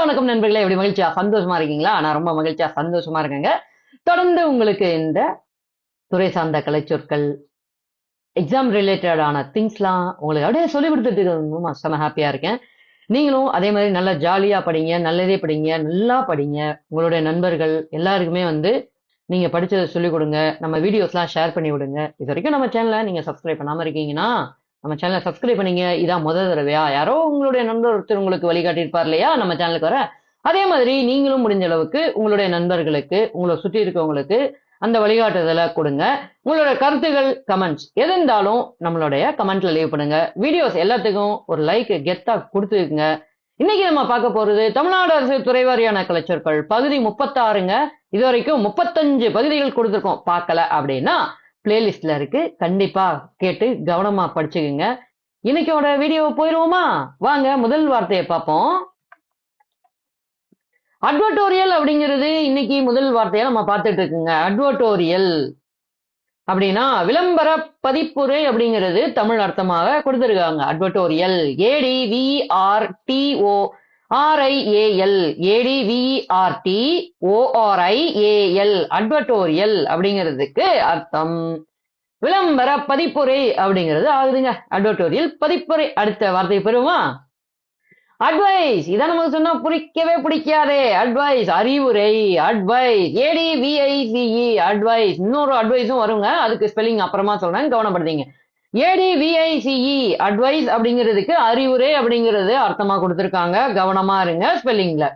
வணக்கம் நண்பர்களே. எப்படி மகிழ்ச்சியா? சந்தோஷமா இருக்கீங்களா? நான் ரொம்ப மகிழ்ச்சியா சந்தோஷமா இருக்கேங்க. தொடர்ந்து உங்களுக்கு இந்த துறை சார்ந்த கலைச்சொற்கள் எக்ஸாம் ரிலேட்டடான திங்ஸ்லாம் உங்களுக்கு அப்படியே சொல்லி கொடுத்துட்டு ரொம்ப செம ஹாப்பியா இருக்கேன். நீங்களும் அதே மாதிரி நல்லா ஜாலியா படிங்க நல்லதே படிங்க நல்லா படிங்க. உங்களுடைய நண்பர்கள் எல்லாருக்குமே வந்து நீங்க படிச்சதை சொல்லிக் கொடுங்க. நம்ம வீடியோஸ்லாம் ஷேர் பண்ணி விடுங்க இது வரைக்கும் நம்ம சேனலை நீங்க சப்ஸ்கிரைப் பண்ணாம இருக்கீங்கன்னா நம்ம சேனலை சப்ஸ்கிரைப் பண்ணீங்க இதான் முதல் தடவையா? யாரோ உங்களுடைய நண்பர் ஒருத்தர் உங்களுக்கு வழிகாட்டியிருப்பார் இல்லையா? நம்ம சேனலுக்கு வர. அதே மாதிரி நீங்களும் முடிஞ்ச அளவுக்கு உங்களுடைய நண்பர்களுக்கு உங்களை சுற்றி இருக்கவங்களுக்கு அந்த வழிகாட்டுதலை கொடுங்க. உங்களோட கருத்துகள் கமெண்ட்ஸ் எது இருந்தாலும் நம்மளுடைய கமெண்ட்ல லீவ் பண்ணுங்க. வீடியோஸ் எல்லாத்துக்கும் ஒரு லைக் கெத்தா கொடுத்துக்குங்க. இன்னைக்கு நம்ம பார்க்க போறது தமிழ்நாடு அரசு துறைவாரியான கலைச்சொற்கள். பகுதி முப்பத்தாறுங்க. இது வரைக்கும் முப்பத்தஞ்சு பகுதிகள் கொடுத்துருக்கோம். பார்க்கல அப்படின்னா பிளேலிஸ்ட்ல இருக்கு. கண்டிப்பா கேட்டு கவனமா படிச்சுக்குங்க. இன்னைக்கோட வீடியோ போயிருவோமா வாங்க முதல் வார்த்தையை பார்ப்போம். அட்வர்டோரியல் அப்படிங்கிறது இன்னைக்கு முதல் வார்த்தையை நம்ம பார்த்துட்டு இருக்குங்க. அட்வர்டோரியல் அப்படின்னா விளம்பர பதிப்புரை அப்படிங்கிறது தமிழ் அர்த்தமாக கொடுத்துருக்காங்க. Advertorial AD V R T O RIAL ADVRT ORIAL advertorial அப்படிங்கிறதுக்கு அர்த்தம். விளம்பர பதிப்புரை அப்படிங்கிறது ஆகுதுங்க. அட்வர்டோரியல் பதிப்புரை அடுத்த வார்த்தை பெறுமா அட்வைஸ் இதான் நமக்கு சொன்னா பிடிக்கவே பிடிக்காதே. அட்வைஸ் அறிவுரை advice A D V I C E advice இன்னொரு அட்வைஸும் வருங்க. அதுக்கு ஸ்பெல்லிங் அப்புறமா சொல்றேன். கவனப்படுத்திங்க. ஏடிவிஐசிஇ அட்வைஸ் அப்படிங்கிறதுக்கு அறிவுரை அப்படிங்கிறது அர்த்தமா கொடுத்துருக்காங்க. கவனமா இருங்க ஸ்பெல்லிங்ல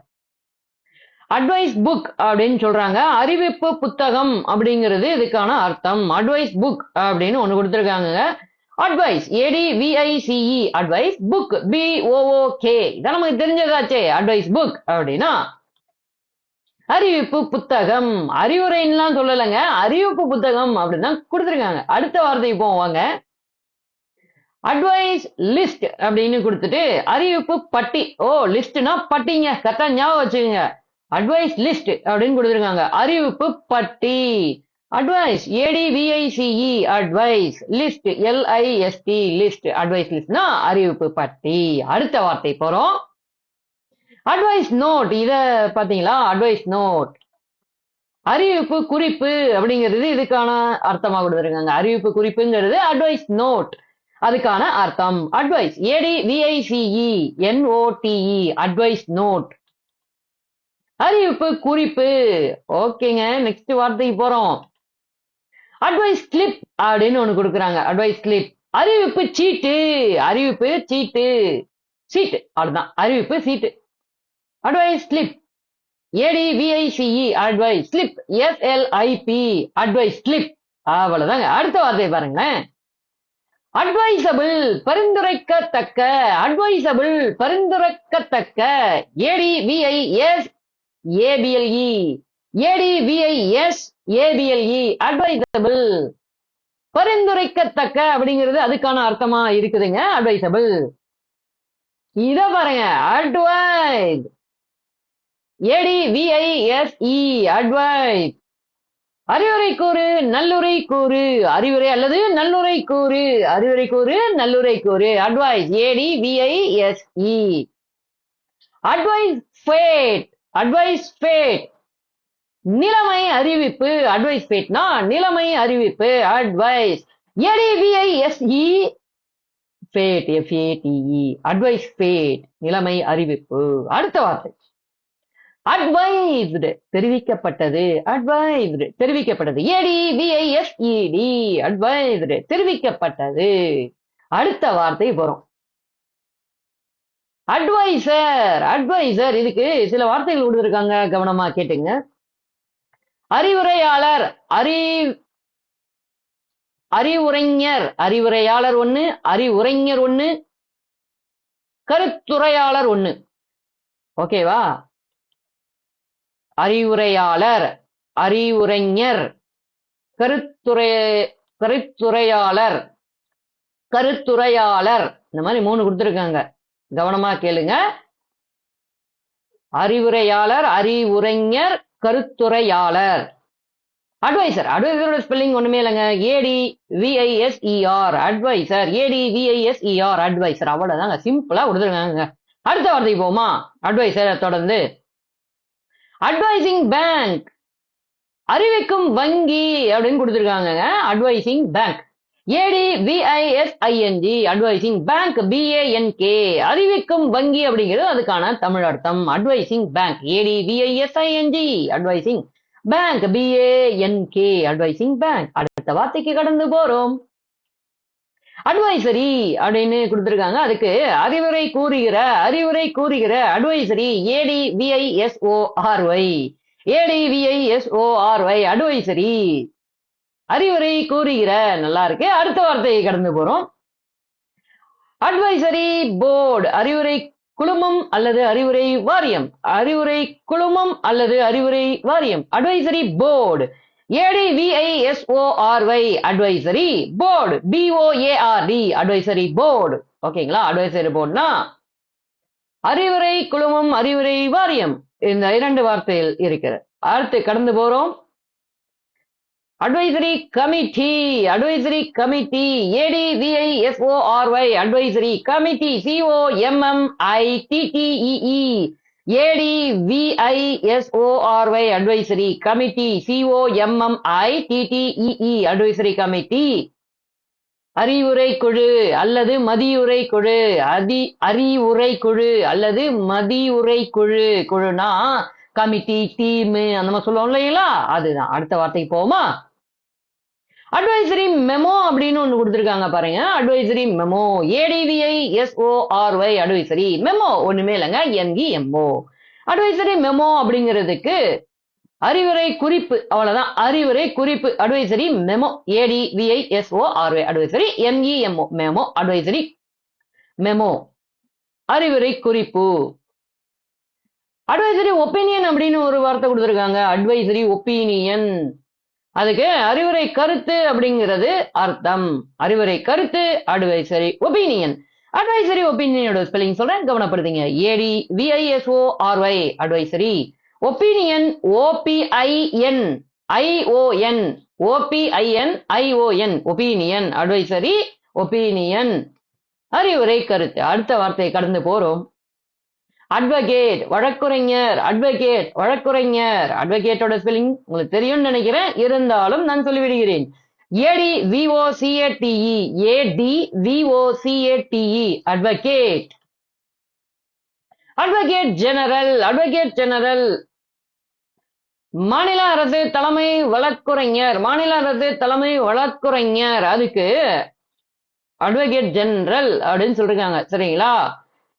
அட்வைஸ் புக் அப்படின்னு சொல்றாங்க. அறிவிப்பு புத்தகம் அப்படிங்கிறது இதுக்கான அர்த்தம். அட்வைஸ் புக் அப்படின்னு ஒன்னு கொடுத்துருக்காங்க advice AD VICE advice book B OOK இதான் நமக்கு தெரிஞ்சதாச்சே அட்வைஸ் புக் அப்படின்னா. அறிவிப்பு புத்தகம். அறிவுரைன்னுலாம் சொல்லலைங்க. அறிவிப்பு புத்தகம் அப்படின்னு தான் கொடுத்துருக்காங்க. அடுத்த வார்த்தைக்கு போவாங்க அட்வைஸ் லிஸ்ட் அப்படின்னு கொடுத்துட்டு அறிவிப்பு பட்டி. ஓ லிஸ்ட்னா பட்டிங்க. கரெக்டா ஞாபகம் வச்சுக்கோங்க. அட்வைஸ் லிஸ்ட் அப்படின்னு கொடுத்துருக்காங்க. அறிவிப்பு பட்டி. Advice ADVICE advice list LIST list advice லிஸ்ட்னா அறிவிப்பு பட்டி. அடுத்த வார்த்தை போறோம். அட்வைஸ் நோட் இத பாத்தீங்களா அட்வைஸ் நோட் அறிவிப்பு குறிப்பு அப்படிங்கிறது இதுக்கான அர்த்தமா கொடுத்துருக்காங்க. அறிவிப்பு குறிப்புங்கிறது அட்வைஸ் நோட் அதுக்கான அர்த்தம். Advice AD VICE NOTE advice note அறிவிப்பு குறிப்பு. ஓகேங்க நெக்ஸ்ட் வார்த்தைக்கு போறோம். அட்வைஸ் கிளிப் அப்படின்னு ஒண்ணு கொடுக்குறாங்க. அட்வைஸ் கிளிப் அறிவிப்பு சீட்டு. அறிவிப்பு சீட்டு. சீட்டு. அவ்வளவுதான். அறிவிப்பு சீட்டு. Advice slip AD VICE advice slip SLIP advice slip அவ்வளவுதாங்க. அடுத்த வார்த்தை பாருங்களேன். அட்வைசபிள் பரிந்துரைக்கத்தக்க. Advisable பரிந்துரைக்கத்தக்க. ADVIS ABLE ADVIS ABLE advisable பரிந்துரைக்கத்தக்க அப்படிங்கிறது அதுக்கான அர்த்தமா இருக்குதுங்க. அட்வைசபிள் இத பாருங்க. அட்வைஸ் ஏடிவிஐஎஸ்இ அட்வைஸ் அறிவுரை கூறு நல்லுரை கூறு. அறிவுரை அல்லது நல்லுரை கூறு. அறிவுரை கூறு நல்லுரை கூறு. Advise AD VISE advise fate advise fate நிலைமை அறிவிப்பு. அட்வைஸ் ஃபேட்னா நிலைமை அறிவிப்பு. Advise AD VISE fate FATE advise fate நிலைமை அறிவிப்பு. அடுத்த வார்த்தை. அட்வைஸ்டு தெரிவிக்கப்பட்டது. அட்வைஸ்டு தெரிவிக்கப்பட்டது. ஏடி விஐஎஸ்இடி அட்வைஸ்டு தெரிவிக்கப்பட்டது. அடுத்த வார்த்தை போறோம் அட்வைசர் அட்வைசர் இதுக்கு சில வார்த்தைகள் கொடுத்துருக்காங்க. கவனமா கேட்டுங்க. அறிவுரையாளர். அறி அறிவுரைஞர். அறிவுரையாளர் ஒண்ணு அறிவுரைஞர் ஒண்ணு கருத்துரையாளர் ஒண்ணு. ஓகேவா அறிவுரையாளர் அறிவுரைஞர் கருத்துரை கருத்துரையாளர் கருத்துரையாளர். இந்த மாதிரி மூணு கொடுத்துருக்காங்க. கவனமா கேளுங்க. அறிவுரையாளர் அறிவுரைஞர் கருத்துரையாளர். அட்வைசர் அட்வைசரோட ஸ்பெல்லிங் ஒண்ணுமே இல்லைங்க. ஏடி விஐஎஸ்இஆர் அட்வைசர் ஏடி விஐஎஸ்இஆர் அட்வைசர் அவ்வளவுதாங்க. சிம்பிளா கொடுத்துருக்காங்க அடுத்த வார்த்தைக்கு போமா அட்வைசர் தொடர்ந்து அட்வைசிங் பேங்க் அறிவிக்கும் வங்கி அப்படின்னு கொடுத்துருக்காங்க advising bank A D V I S I N G advising bank B A N K அறிவிக்கும் வங்கி அப்படிங்கிறது அதுக்கான தமிழ் அர்த்தம். Advising bank A D V I S I N G advising bank B A N K advising bank அடுத்த வார்த்தைக்கு கடந்து போறோம். அட்வைசரி அப்படின்னு கொடுத்துருக்காங்க. அதுக்கு அறிவுரை கூறுகிற அறிவுரை கூறுகிற அட்வைசரி ஏடி விஐஎஸ்ஓஆர்ஒய் ஏடி விஐஎஸ்ஓஆர்ஒய் அட்வைசரி அறிவுரை கூறுகிற நல்லா இருக்கு. அடுத்த வார்த்தையை கடந்து போறோம். அட்வைசரி போர்டு அறிவுரை குழுமம் அல்லது அறிவுரை வாரியம். அறிவுரை குழுமம் அல்லது அறிவுரை வாரியம். Advisory board ஏடிவிஐஎஸ்ஓஆர்ஒய் advisory board B O A R D advisory board ஓகேங்களா? அட்வைசரி போர்டுனா அறிவுரை குழுமம் அறிவுரை வாரியம். இந்த இரண்டு வார்த்தையில் இருக்கிறது. அடுத்து கடந்து போறோம். Advisory committee advisory committee ஏடிவிஐஎஸ்ஓஆர்ஒய் advisory committee சிஓஎம்எம்ஐடிடிஇஇ ஏடிவிஐஎஸ்ஓஆர்ஒய் advisory committee சிஓஎம்எம்ஐடிடிஇஇ advisory committee அறிவுரை குழு அல்லது மதியுரை குழு. அதி அறிவுரை குழு அல்லது மதியுரை குழு. குழுனா கமிட்டி டீம் அந்த மாதிரி சொல்லுவோம் இல்லைங்களா? அதுதான். அடுத்த வார்த்தைக்கு போவோமா? அட்வைசரி மெமோ அப்படின்னு ஒன்று கொடுத்துருக்காங்க பாருங்க. Advisory memo A D V I S O R Y advisory memo ஒண்ணுமே இல்லைங்க. என்இ எம்ஓ அட்வைசரி மெமோ அப்படிங்கிறதுக்கு அறிவுரை குறிப்பு அவ்வளவுதான். அறிவுரை குறிப்பு advisory memo A D V I S O R Y advisory N E M O memo advisory memo அறிவுரை குறிப்பு. அட்வைசரி ஒப்பீனியன் அப்படின்னு ஒரு வார்த்தை கொடுத்துருக்காங்க. அட்வைசரி ஒப்பீனியன் அதுக்கு அறிவுரை கருத்து அப்படிங்கிறது அர்த்தம். அறிவுரை கருத்து அட்வைசரி ஒப்பீனியன் அட்வைசரி ஒப்பீனியனோட ஸ்பெல்லிங் சொல்றேன் கவனப்படுத்தீங்க. A D V I S O R Y advisory opinion O P I N I O N O P I N I O N opinion advisory opinion அறிவுரை கருத்து. அடுத்த வார்த்தையை கடந்து போறோம். Advocate வழக்குரைஞர் advocate வழக்குரைஞர். அட்வொகேட்டோட ஸ்பெல்லிங் உங்களுக்கு தெரியும்னு நினைக்கிறேன். இருந்தாலும் நான் சொல்லிவிடுகிறேன். A D V O C A T E A D V O C A T E advocate advocate general advocate general மாநில அரசு தலைமை வழக்குரைஞர் மாநில அரசு தலைமை வழக்குரைஞர். அதுக்கு அட்வொகேட் ஜெனரல் அப்படின்னு சொல்லிருக்காங்க. சரிங்களா?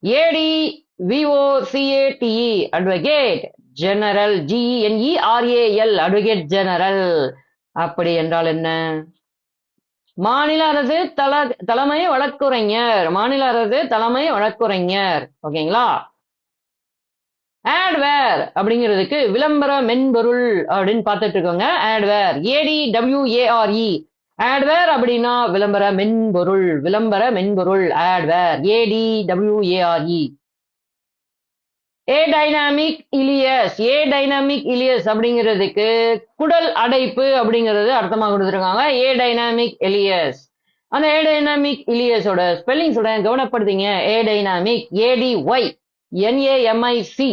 ஏடி V O C A T E advocate general ஜிஇஎன்இஆர்ஏஎல் advocate general அப்படி என்றால் என்ன? மாநில அரசு தல தலைமை வழக்குரைஞர். மாநில அரசு தலைமை வழக்குரைஞர். ஓகேங்களா? ஆட்வேர் அப்படிங்கிறதுக்கு விளம்பர மென்பொருள் அப்படின்னு பார்த்துட்டு இருக்கோங்க. ஆட்வேர் ஏடி டபிள்யூஏஆர்இ ஆட்வேர் அப்படின்னா விளம்பர மென்பொருள் விளம்பர மென்பொருள். Adware A D W A R E adynamic ileus adynamic ileus அப்படிங்கிறதுக்கு குடல் அடைப்பு அப்படிங்கிறது அர்த்தமாக கொடுத்துருக்காங்க. ஏ டைனாமிக் எலியஸ் அந்த ஏ டைனாமிக் இலியஸோட ஸ்பெல்லிங் சொல்றேன். கவனப்படுத்திங்க. Adynamic A D Y N A M I C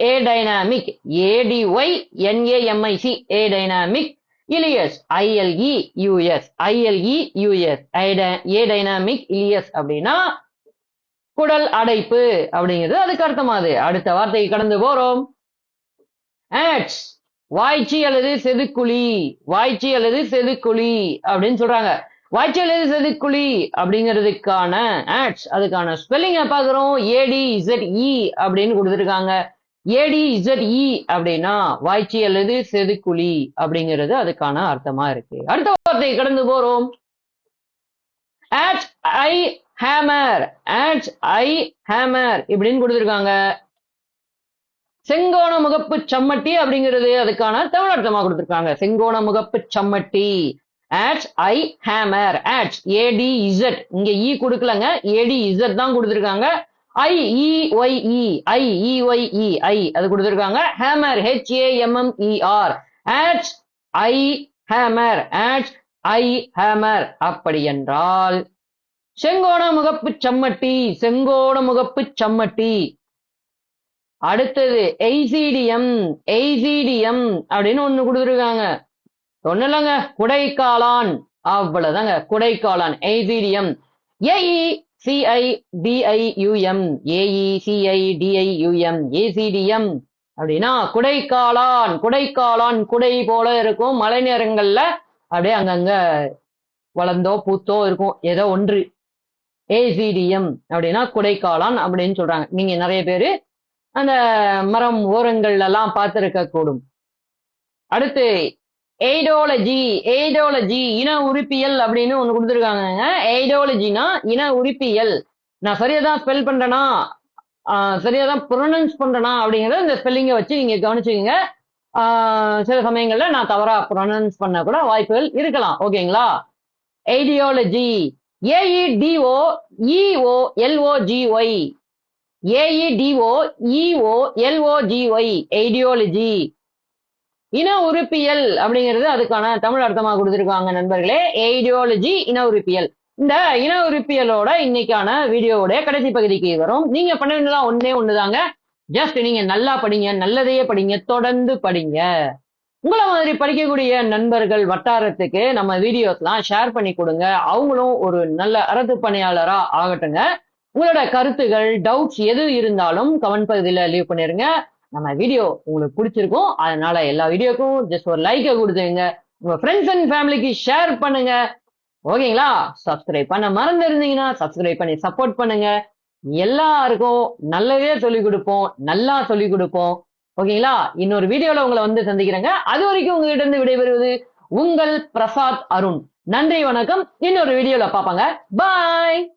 adynamic A D Y N A M I C adynamic ileus I L E U S I L E U S adynamic ileus அப்படின்னா குடல் அடைப்பு அப்படிங்கிறது அதுக்கு அர்த்தமாது அடுத்த வார்த்தைக்கு கடந்து போறோம். Ads வாய்ச்சி அல்லது செதுக்குழி. வாய்ச்சி அல்லது செதுக்குழி அப்படின்னு சொல்றாங்க. வாய்ச்சி அல்லது செதுக்குழி அப்படிங்கிறதுக்கான ஆட்ஸ் அதுக்கான ஸ்பெல்லிங்க பாக்குறோம் ஏடி இசட் இ அப்படின்னு கொடுத்துருக்காங்க. ஏடி இசட் இ அப்படின்னா வாய்ச்சி அல்லது செதுக்குழி அப்படிங்கிறது அதுக்கான அர்த்தமா இருக்கு. அடுத்த வார்த்தையை கடந்து போறோம். Adze eye hammer adze eye hammer இப்படின்னு கொடுத்துருக்காங்க. செங்கோண முகப்பு சம்மட்டி அப்படிங்கிறது அதுக்கான தமிழ் அர்த்தமா கொடுத்துருக்காங்க. செங்கோண முகப்பு சம்மட்டி. Adze eye hammer adze A D Z இங்க இ கொடுக்கலங்க. ஏடி இசட் தான் கொடுத்துருக்காங்க. I E Y E I E Y E I அது கொடுத்துருக்காங்க. Hammer H A M M E R adze eye hammer adze eye hammer அப்படி என்றால் செங்கோண முகப்பு சம்மட்டி செங்கோண முகப்பு சம்மட்டி. அடுத்தது எய்சிடிஎம் எய்சிடிஎம் அப்படின்னு ஒண்ணு கொடுத்துருக்காங்க. ஒண்ணு இல்லைங்க குடைக்காளான். அவ்வளவுதாங்க குடைக்காலான் aecidium A E C I D I U M A E C I D I U M aecidium அப்படின்னா குடைக்காலான் குடைக்காலான் குடை போல இருக்கும். மழை நேரங்கள்ல அப்படியே அங்கங்க வளர்ந்தோ பூத்தோ இருக்கும். ஏதோ ஒன்று. ஏசிடிஎம் அப்படின்னா குடைக்காலான் அப்படின்னு சொல்றாங்க. நீங்க நிறைய பேரு அந்த மரம் ஓரங்கள்ல எல்லாம் பார்த்திருக்க கூடும். அடுத்து எய்டோலஜி எய்டோலஜி இன உறுப்பியல் அப்படின்னு ஒண்ணு கொடுத்துருக்காங்க எய்டோலஜினா இன உறுப்பியல் நான் சரியா தான் ஸ்பெல் பண்றேனா? சரியா தான் ப்ரொனன்ஸ் பண்றேனா? அப்படிங்கறத இந்த ஸ்பெல்லிங்கை வச்சு நீங்க கவனிச்சுக்கோங்க. சில சமயங்கள்ல நான் தவறா ப்ரொனன்ஸ் பண்ண கூட வாய்ப்புகள் இருக்கலாம். ஓகேங்களா? Aedoeology A E D O E O L O G Y A E D O E O L O G Y aedoeology இன உறுப்பியல் அப்படிங்கிறது அதுக்கான தமிழ் அர்த்தமாக கொடுத்துருக்காங்க நண்பர்களே. ஐடியாலஜி இன உறுப்பியல். இந்த இன உறுப்பியலோட இன்னைக்கான வீடியோவோட கடைசி பகுதிக்கு வரும். நீங்க பண்ண வேண்டியதெல்லாம் ஒன்னே ஒண்ணுதாங்க. ஜஸ்ட் நீங்க நல்லா படிங்க நல்லதையே படிங்க தொடர்ந்து படிங்க. உங்களை மாதிரி படிக்கக்கூடிய நண்பர்கள் வட்டாரத்துக்கு நம்ம வீடியோஸ்லாம் ஷேர் பண்ணி கொடுங்க. அவங்களும் ஒரு நல்ல அரசு பணியாளரா ஆகட்டுங்க. உங்களோட கருத்துகள் டவுட்ஸ் எது இருந்தாலும் கமெண்ட் பகுதியில் லீவ் பண்ணிருங்க. நம்ம வீடியோ உங்களுக்கு பிடிச்சிருக்கும். அதனால எல்லா வீடியோக்கும் ஜஸ்ட் ஒரு லைக்கை கொடுத்துருங்க. உங்க ஃப்ரெண்ட்ஸ் அண்ட் ஃபேமிலிக்கு ஷேர் பண்ணுங்க. ஓகேங்களா? சப்ஸ்கிரைப் பண்ண மறந்து இருந்தீங்கன்னா சப்ஸ்கிரைப் பண்ணி சப்போர்ட் பண்ணுங்க. எல்லாருக்கும் நல்லதே சொல்லிக் கொடுப்போம். நல்லா சொல்லிக் கொடுப்போம். ஓகேங்களா? இன்னொரு வீடியோல உங்களை வந்து சந்திக்கிறேங்க. அது வரைக்கும் உங்ககிட்ட இருந்து விடைபெறுவது உங்கள் பிரசாத் அருண். நன்றி வணக்கம். இன்னொரு வீடியோல பாப்பாங்க பாய்